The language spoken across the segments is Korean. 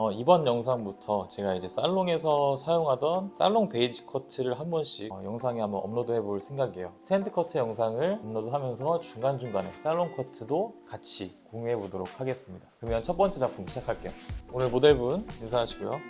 어, 이번 영상부터 제가 이제 살롱에서 사용하던 살롱 베이지 커트를 한 번씩 어, 영상에 한번 업로드 해볼 생각이에요. 스탠드 커트 영상을 업로드하면서 중간중간에 살롱 커트도 같이 공유해 보도록 하겠습니다. 그러면 첫 번째 작품 시작할게요. 오늘 모델분 인사하시고요.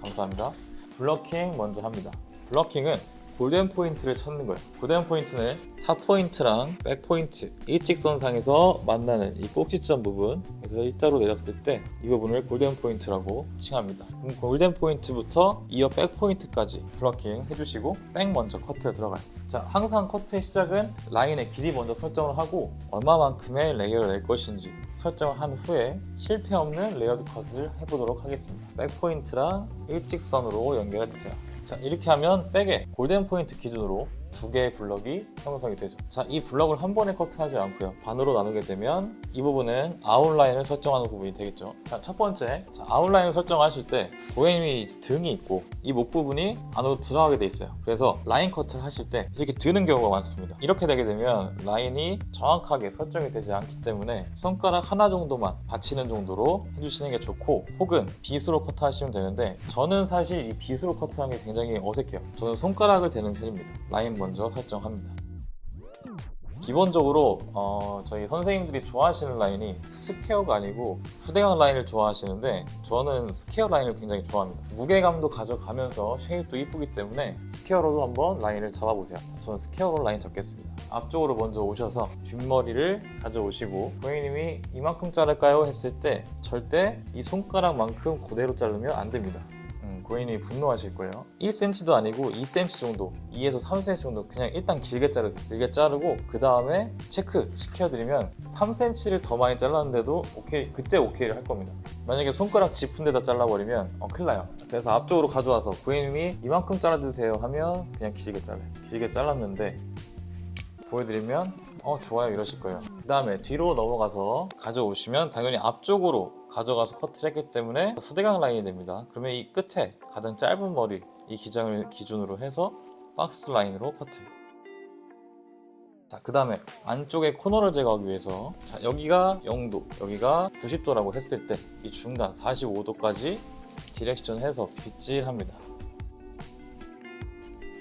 감사합니다. 블러킹 먼저 합니다. 블러킹은 골든 포인트를 찾는 거예요. 골든 포인트는 탑 포인트랑 백 포인트 일직선상에서 만나는 이 꼭지점 부분 그래서 일자로 내렸을 때 이 부분을 골든 포인트라고 칭합니다. 그럼 골든 포인트부터 이어 백 포인트까지 블러킹 해주시고 백 먼저 커트를 들어가요. 자, 항상 커트의 시작은 라인의 길이 먼저 설정을 하고 얼마만큼의 레이어를 낼 것인지 설정을 한 후에 실패 없는 레이어드 컷을 해보도록 하겠습니다. 백 포인트랑 일직선으로 연결해주세요. 자 이렇게 하면 백에 골든 포인트 기준으로 두 개의 블럭이 형성이 되죠. 자, 이 블럭을 한 번에 커트하지 않고요. 반으로 나누게 되면 이 부분은 아웃라인을 설정하는 부분이 되겠죠. 자, 첫 번째, 자, 아웃라인을 설정하실 때 고객님이 등이 있고 이 목 부분이 안으로 들어가게 돼 있어요. 그래서 라인 커트를 하실 때 이렇게 드는 경우가 많습니다. 이렇게 되게 되면 라인이 정확하게 설정이 되지 않기 때문에 손가락 하나 정도만 받치는 정도로 해주시는 게 좋고 혹은 빗으로 커트하시면 되는데 저는 사실 이 빗으로 커트하는 게 굉장히 어색해요. 저는 손가락을 대는 편입니다. 라인 먼저 설정합니다. 기본적으로 어, 저희 선생님들이 좋아하시는 라인이 스퀘어가 아니고 후대각 라인을 좋아하시는데 저는 스퀘어 라인을 굉장히 좋아합니다. 무게감도 가져가면서 쉐입도 이쁘기 때문에 스퀘어로도 한번 라인을 잡아보세요. 저는 스퀘어로 라인 잡겠습니다. 앞쪽으로 먼저 오셔서 뒷머리를 가져오시고 고객님이 이만큼 자를까요? 했을 때 절대 이 손가락만큼 그대로 자르면 안 됩니다. 음, 고객님이 분노하실 거예요. 1cm도 아니고 2cm 정도, 2에서 3cm 정도 그냥 일단 길게 자르세요. 길게 자르고 그 다음에 체크 시켜드리면 3cm를 더 많이 잘랐는데도 오케이 그때 오케이를 할 겁니다. 만약에 손가락 짚은 데다 잘라버리면 어, 큰일 나요. 그래서 앞쪽으로 가져와서 고객님이 이만큼 잘라주세요 하면 그냥 길게 잘라요. 길게 잘랐는데 보여드리면 어 좋아요 이러실 거예요 그 다음에 뒤로 넘어가서 가져오시면 당연히 앞쪽으로 가져가서 커트를 했기 때문에 후대각 라인이 됩니다 그러면 이 끝에 가장 짧은 머리 이 기장을 기준으로 해서 박스 라인으로 커트 자, 그 다음에 안쪽에 코너를 제거하기 위해서 자, 여기가 0도, 여기가 90도라고 했을 때 이 중간 45도까지 디렉션 해서 빗질합니다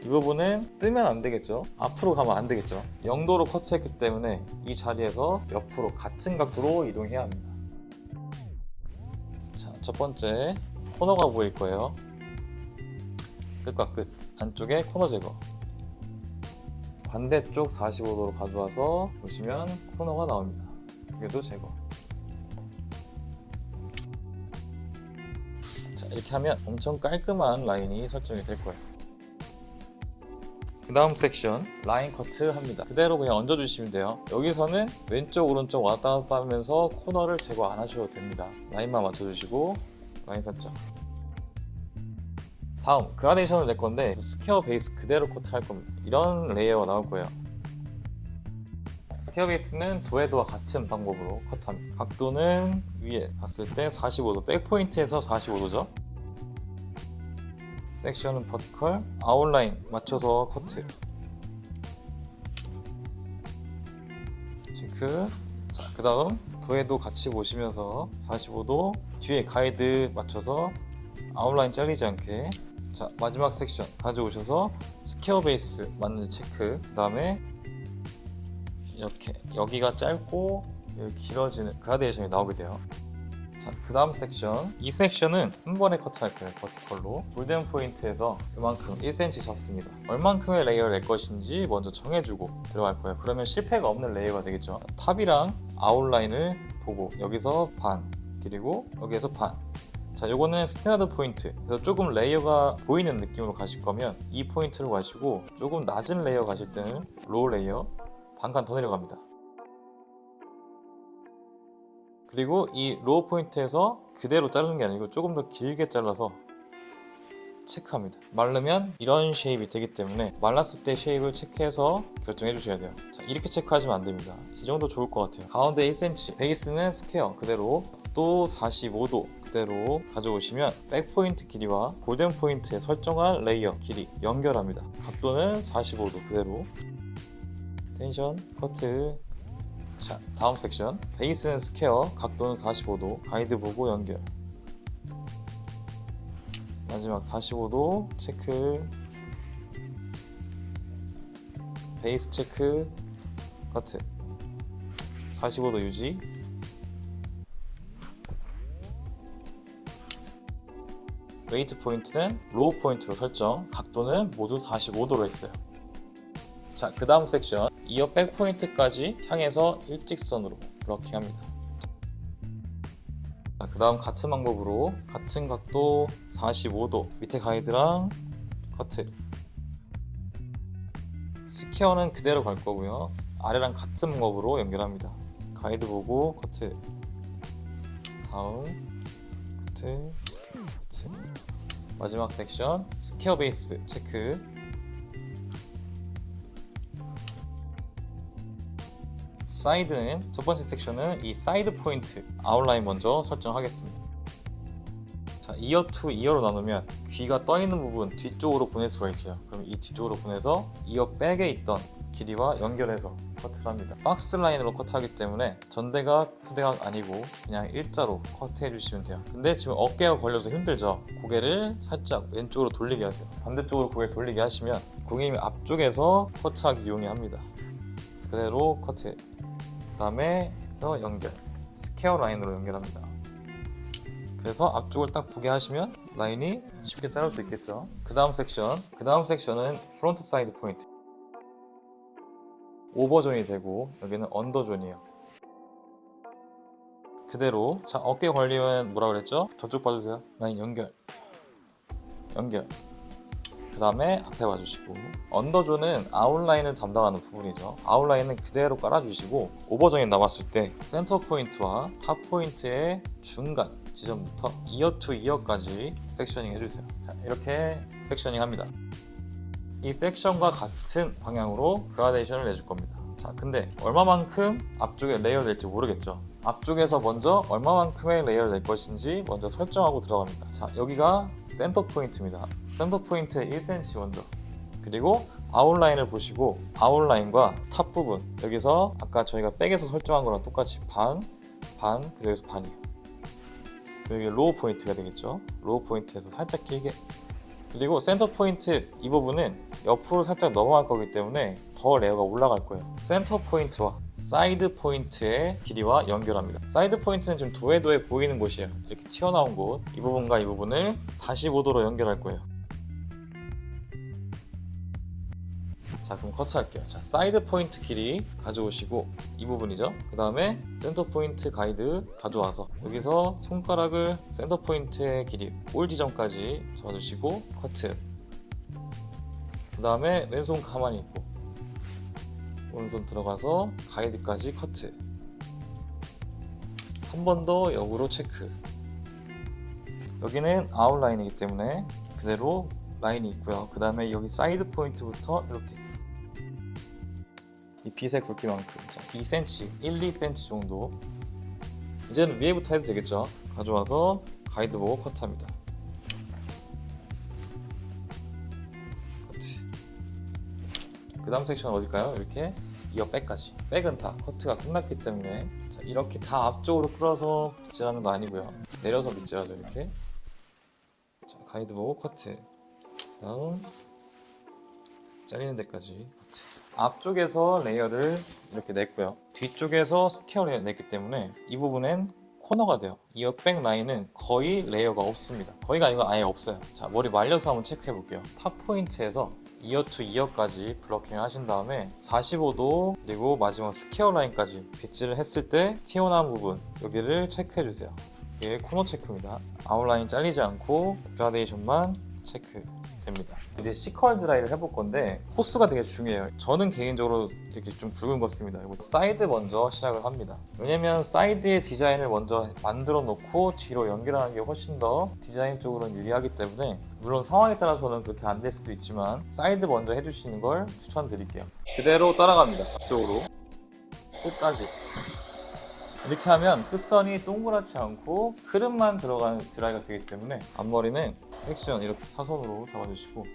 이 부분은 뜨면 안 되겠죠. 앞으로 가면 안 되겠죠. 0도로 커트했기 때문에 이 자리에서 옆으로 같은 각도로 이동해야 합니다. 자, 첫 번째 코너가 보일 거예요. 끝과 끝 안쪽에 코너 제거. 반대쪽 45도로 가져와서 보시면 코너가 나옵니다. 여기도 제거. 자, 이렇게 하면 엄청 깔끔한 라인이 설정이 될 거예요. 그 다음 섹션 라인 커트 합니다. 그대로 그냥 얹어주시면 돼요. 여기서는 왼쪽 오른쪽 왔다 갔다 하면서 코너를 제거 안 하셔도 됩니다. 라인만 맞춰주시고 라인 설정 다음 그라데이션을 낼 건데 스퀘어 베이스 그대로 커트 할 겁니다. 이런 레이어가 나올 거예요. 스퀘어 베이스는 도에도와 같은 방법으로 커트합니다. 각도는 위에 봤을 때 45도 백포인트에서 45도죠 섹션은 버티컬, 아웃라인 맞춰서 커트. 체크. 자, 그 다음 도에도 같이 보시면서 45도 뒤에 가이드 맞춰서 아웃라인 잘리지 않게. 자, 마지막 섹션 가져오셔서 스퀘어 베이스 맞는지 체크. 그 다음에 이렇게 여기가 짧고 여기 길어지는 그라데이션이 나오게 돼요. 자, 그 다음 섹션. 이 섹션은 한 번에 커트할 거예요, 버티컬로. 골든 포인트에서 이만큼 1cm 잡습니다. 얼만큼의 레이어를 낼 것인지 먼저 정해주고 들어갈 거예요. 그러면 실패가 없는 레이어가 되겠죠. 탑이랑 아웃라인을 보고 여기서 반, 그리고 여기에서 반. 자, 요거는 스탠다드 포인트. 그래서 조금 레이어가 보이는 느낌으로 가실 거면 이 포인트로 가시고 조금 낮은 레이어 가실 때는 로우 레이어 반칸 더 내려갑니다. 그리고 이 로우 포인트에서 그대로 자르는 게 아니고 조금 더 길게 잘라서 체크합니다. 마르면 이런 쉐입이 되기 때문에 말랐을 때 쉐입을 체크해서 결정해 주셔야 돼요. 자, 이렇게 체크하시면 안 됩니다. 이 정도 좋을 것 같아요. 가운데 1cm, 베이스는 스퀘어 그대로 또 45도 그대로 가져오시면 백 포인트 길이와 골든 포인트에 설정한 레이어 길이 연결합니다. 각도는 45도 그대로 텐션 커트 자 다음 섹션. 베이스는 스퀘어 각도는 45도 가이드 보고 연결. 마지막 45도 체크. 베이스 체크 커트 45도 유지. 웨이트 포인트는 로우 포인트로 설정. 각도는 모두 45도로 했어요. 자 그 다음 섹션 이어 백 포인트까지 향해서 일직선으로 블러킹합니다. 자, 그 다음 같은 방법으로 같은 각도 45도 밑에 가이드랑 커트 스퀘어는 그대로 갈 거고요. 아래랑 같은 방법으로 연결합니다. 가이드 보고 커트 다음 커트 커트 마지막 섹션 스퀘어 베이스 체크 사이드는 첫 번째 섹션은 이 사이드 포인트 아웃라인 먼저 설정하겠습니다. 자, 이어 투 이어로 나누면 귀가 떠 있는 부분 뒤쪽으로 보낼 수가 있어요. 그럼 이 뒤쪽으로 보내서 이어 백에 있던 길이와 연결해서 커트를 합니다. 박스 라인으로 커트하기 때문에 전대각, 후대각 아니고 그냥 일자로 커트해 주시면 돼요. 근데 지금 어깨가 걸려서 힘들죠? 고개를 살짝 왼쪽으로 돌리게 하세요. 반대쪽으로 고개를 돌리게 하시면 고객님이 앞쪽에서 커트하기 용이합니다. 그대로 커트 그 다음에 해서 연결 스퀘어 라인으로 연결합니다. 그래서 앞쪽을 딱 보게 하시면 라인이 쉽게 자를 수 있겠죠. 그 다음 섹션 그 다음 섹션은 프론트 사이드 포인트. 오버존이 되고 여기는 언더존이에요. 그대로 자 어깨 걸리면 뭐라 그랬죠? 저쪽 봐주세요. 라인 연결. 연결 그 다음에 앞에 봐주시고 언더존은 아웃라인을 담당하는 부분이죠. 아웃라인은 그대로 깔아주시고 오버존이 남았을 때 센터 포인트와 탑 포인트의 중간 지점부터 이어 투 이어까지 섹셔닝 해주세요. 자 이렇게 섹셔닝 합니다. 이 섹션과 같은 방향으로 그라데이션을 내줄 겁니다. 자 근데 얼마만큼 앞쪽에 레이어 될지 모르겠죠 앞쪽에서 먼저 얼마만큼의 레이어를 낼 것인지 먼저 설정하고 들어갑니다. 자 여기가 센터 포인트입니다. 센터 포인트 1cm 먼저 그리고 아웃라인을 보시고 아웃라인과 탑 부분. 여기서 아까 저희가 백에서 설정한 거랑 똑같이 반, 반, 여기서 반이에요. 여기 로우 포인트가 되겠죠? 로우 포인트에서 살짝 길게. 그리고 센터 포인트 이 부분은 옆으로 살짝 넘어갈 거기 때문에 더 레어가 올라갈 거예요. 센터 포인트와 사이드 포인트의 길이와 연결합니다. 사이드 포인트는 지금 도에도에 보이는 곳이에요. 이렇게 튀어나온 곳. 이 부분과 이 부분을 45도로 연결할 거예요. 자 그럼 커트할게요. 자 사이드 포인트 길이 가져오시고 이 부분이죠. 그 다음에 센터 포인트 가이드 가져와서 여기서 손가락을 센터 포인트의 길이 볼 지점까지 잡아주시고 커트 그 다음에 왼손 가만히 있고 오른손 들어가서 가이드까지 커트. 한 번 더 역으로 체크. 여기는 아웃라인이기 때문에 그대로 라인이 있고요. 그 다음에 여기 사이드 포인트부터 이렇게. 이 빛의 굵기만큼. 자, 2cm, 1, 2cm 정도. 이제는 위에부터 해도 되겠죠? 가져와서 가이드 보고 커트합니다 그 다음 섹션 어딜까요? 이렇게 이어 백까지. 백은 다 커트가 끝났기 때문에. 자, 이렇게 다 앞쪽으로 끌어서 빗질하는 거 아니고요. 내려서 빗질하죠 이렇게. 자, 가이드 보고 커트. 다음. 잘리는 데까지 커트. 앞쪽에서 레이어를 이렇게 냈고요. 뒤쪽에서 스퀘어를 냈기 때문에 이 부분엔 코너가 돼요. 이어 백 라인은 거의 레이어가 없습니다. 거의가 아니고 아예 없어요. 자 머리 말려서 한번 체크해 볼게요. 탑 포인트에서 이어 투 이어까지 블러킹을 하신 다음에 45도 그리고 마지막 스퀘어 라인까지 빗질을 했을 때 튀어나온 부분 여기를 체크해 주세요 이게 코너 체크입니다 아웃라인 잘리지 않고 그라데이션만 체크 됩니다. 이제 시컬 드라이를 해볼 건데 호스가 되게 중요해요. 저는 개인적으로 이렇게 좀 굵은 거 씁니다. 사이드 먼저 시작을 합니다. 왜냐면 사이드의 디자인을 먼저 만들어 놓고 뒤로 연결하는 게 훨씬 더 디자인 쪽으로는 유리하기 때문에 물론 상황에 따라서는 그렇게 안 될 수도 있지만 사이드 먼저 해주시는 걸 추천드릴게요. 그대로 따라갑니다. 앞쪽으로 끝까지. 이렇게 하면 끝선이 동그랗지 않고 흐름만 들어가는 드라이가 되기 때문에 앞머리는 섹션 이렇게 사선으로 잡아주시고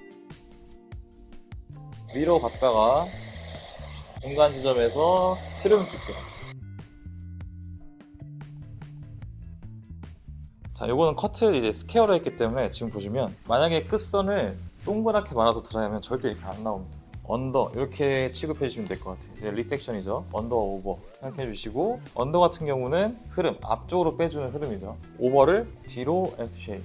위로 갔다가 중간 지점에서 흐름 줄게요 자, 요거는 커트 이제 스퀘어로 했기 때문에 지금 보시면 만약에 끝선을 동그랗게 말아서 드라이하면 절대 이렇게 안 나옵니다. 언더 이렇게 취급해 주시면 될 것 같아요. 이제 리섹션이죠. 언더 오버 생각해 주시고 언더 같은 경우는 흐름 앞쪽으로 빼주는 흐름이죠. 오버를 뒤로 S 쉐입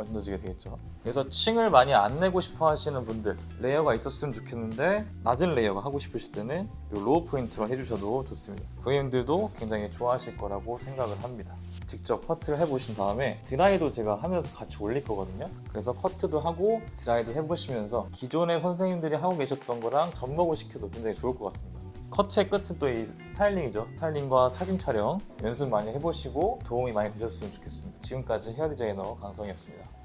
얹어지게 되겠죠. 그래서 층을 많이 안 내고 싶어 하시는 분들 레이어가 있었으면 좋겠는데 낮은 레이어가 하고 싶으실 때는 이 로우 포인트로 해주셔도 좋습니다. 고객님들도 굉장히 좋아하실 거라고 생각을 합니다. 직접 커트를 해보신 다음에 드라이도 제가 하면서 같이 올릴 거거든요. 그래서 커트도 하고 드라이도 해보시면서 기존의 선생님들이 하고 계셨던 거랑 접목을 시켜도 굉장히 좋을 것 같습니다. 커트의 끝은 또 이 스타일링이죠. 스타일링과 사진 촬영 연습 많이 해보시고 도움이 많이 되셨으면 좋겠습니다. 지금까지 헤어 디자이너 강성이었습니다.